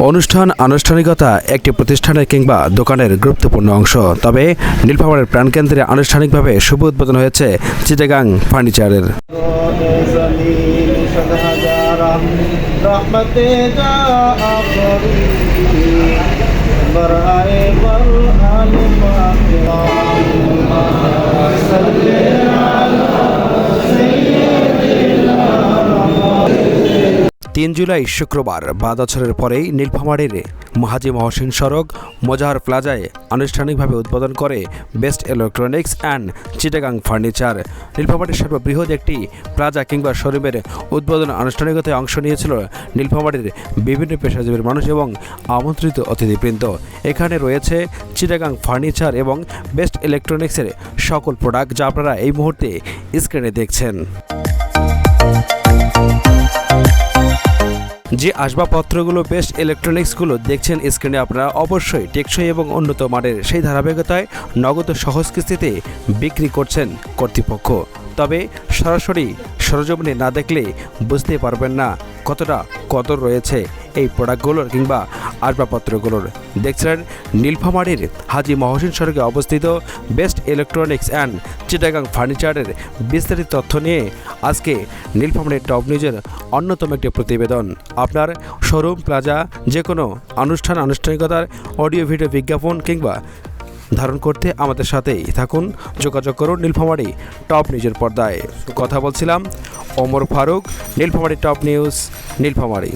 অনুষ্ঠান আনুষ্ঠানিকতা একটি প্রতিষ্ঠানের কিংবা দোকানের গুরুত্বপূর্ণ অংশ তবে নীলফামারের প্রাণকেন্দ্রে আনুষ্ঠানিকভাবে শুভ উদ্বোধন হয়েছে চিটাগাং ফার্নিচারের زمین شد هزارہ رحمت جا آخری তিন জুলাই শুক্রবার বাদাছরের পরেই নীলফামারীর মহাজি মহসিন সড়ক মোজাহার প্লাজায় আনুষ্ঠানিকভাবে উদ্বোধন করে best electronics and Chittagong furniture. নীলফামারীর সর্ববৃহৎ একটি প্লাজা কিংবা শোরুমের উদ্বোধন আনুষ্ঠানিকতায় অংশ নিয়েছিল নীলফামারীর বিভিন্ন পেশাজীবীর মানুষ এবং আমন্ত্রিত অতিথিবৃন্দ। এখানে রয়েছে চিটাগাং ফার্নিচার এবং বেস্ট ইলেকট্রনিক্সের সকল প্রোডাক্ট যা আপনারা এই মুহূর্তে স্ক্রিনে দেখছেন। যে আসবাবপত্রগুলো বেস্ট ইলেকট্রনিক্সগুলো দেখছেন স্ক্রিনে আপনারা অবশ্যই টেকসই এবং উন্নত মানের সেই ধারাবাহিকতায় নগদ সহজ কিস্তিতে বিক্রি করছেন কর্তৃপক্ষ। তবে সরাসরি সরজমিনে না দেখলে বুঝতে পারবেন না কতটা কদর রয়েছে এই প্রোডাক্টগুলোর কিংবা আসবাবপত্রগুলোর। দেখছিলেন নীলফামারীর হাজি মহসিন সড়কে অবস্থিত বেস্ট ইলেকট্রনিক্স অ্যান্ড চিটাগাং ফার্নিচারের বিস্তারিত তথ্য নিয়ে আজকে নীলফামারীর টপ নিউজের অন্যতম একটি প্রতিবেদন। আপনার শোরুম, প্লাজা যে কোনো অনুষ্ঠান আনুষ্ঠানিকতার অডিও, ভিডিও বিজ্ঞাপন কিংবা ধারণ করতে আমাদের সাথেই থাকুন। যোগাযোগ করুন নীলফামারী টপ নিউজের পর্দায়। কথা বলছিলাম ওমর ফারুক, নীলফামারী টপ নিউজ, নীলফামারী।